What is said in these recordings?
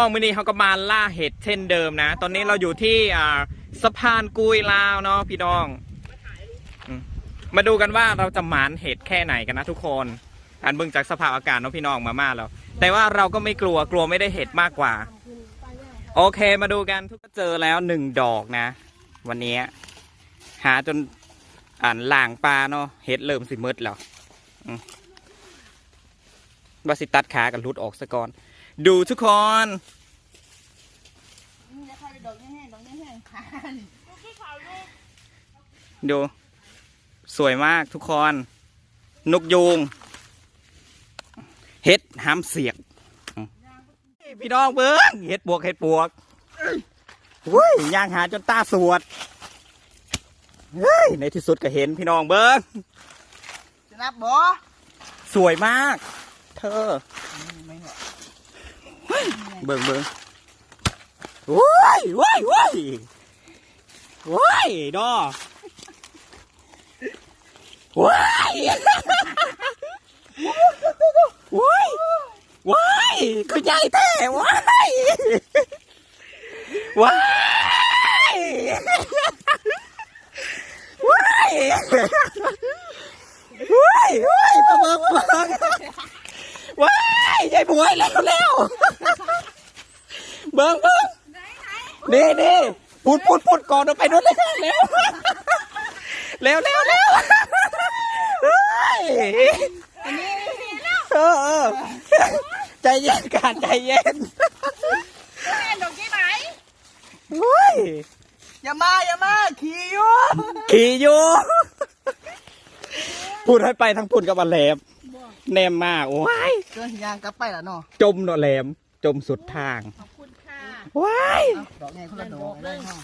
ตองมินี่เขาก็มาล่าเห็ดเช่นเดิมนะ ตอนนี้เราอยู่ที่อ่าสะพานกุยลาวเนาะพี่น้องอืมมาดูกันว่าเราจะหมานเห็ดแค่ไหนกันนะทุกคน อันเบิ่งจากสภาพอากาศเนาะพี่น้องมามาแล้ว แต่ว่าเราก็ไม่กลัวกลัวไม่ได้เห็ดมากกว่า โอเคมาดูกันทุกเจอแล้วหนึ่งดอกนะ วันนี้ หาจนอ่านล่างปลาเนาะเห็ดเริ่มสิมืดแล้วอืมว่าสิตัดขากันรุดออกซะก่อน ดูทุกคนอืมแล้วเขาจะดอกแห้งๆดอกแห้งๆค่ะนี่ดู สวยมากทุกคน นกยูงเห็ดห้ามเสียกอืมพี่น้องเบิ้งเห็ดบวกเห็ดบวกเฮ้ยย่างหาจนตาสวดเฮ้ยในที่สุดก็เห็นพี่น้องเบิ้งจะนับบ่สวยมาก เธอไม่ เบิ่งเบิ่งว้ายว้ายว้ายว้ายดอว้ายว้ายว้ายคือใหญ่แท้ว้ายว้ายว้ายว้ายว้ายประเบิงประเบิงว้ายใหญ่บวยแล้วแล้ว เบิ่งเบิ่งนี่นี่พูดพูดพูดก่อนเอาไปนู่นเลยเร็วเร็วเร็วเร็วเฮ้ยเออเออใจเย็นการใจเย็นแม่ดอกที่ไหนเฮ้ยอย่ามาอย่ามาขี่อยู่ขี่อยู่พูดให้ไปทั้งพูดกับอันแหลมแนมมากโอ้ยเดินยางกลับไปละเนาะจมเนาะแหลมจมสุดทางขอบคุณค่ะ ว้ายดอกไงคนละดอกเลยเนาะ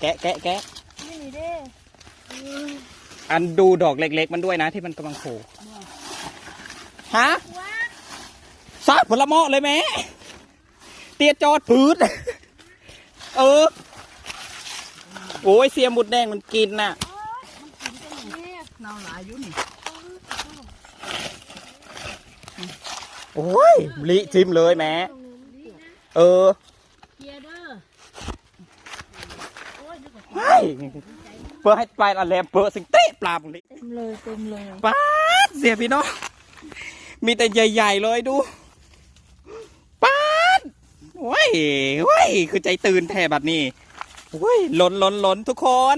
แกะแกะแกะนี่นี่เด้อันดูดอกเล็ก ๆ มันด้วยนะที่มันกำลังโผล่ฮะซาดผลไม้เลยแม่เตียจอดพืดเออโอ้ยเสียหมุดแดงมันกินน่ะเน่าหลายอยู่นี่โอ้ยลิชิมเลยแม่ เออเกียร์เด้อโอ้ยนึกว่าเฮ้ยเพื่อให้ไปละแลมเพื่อสิงเตะปลาบลิเต็มเลยเต็มเลยป้าดเสียพี่น้องมีแต่ใหญ่ๆเลยดูป้าดโอ้ยโอ้ยคือใจตื่นแทบัดนี้โอ้ยล้นล้นล้นทุกคน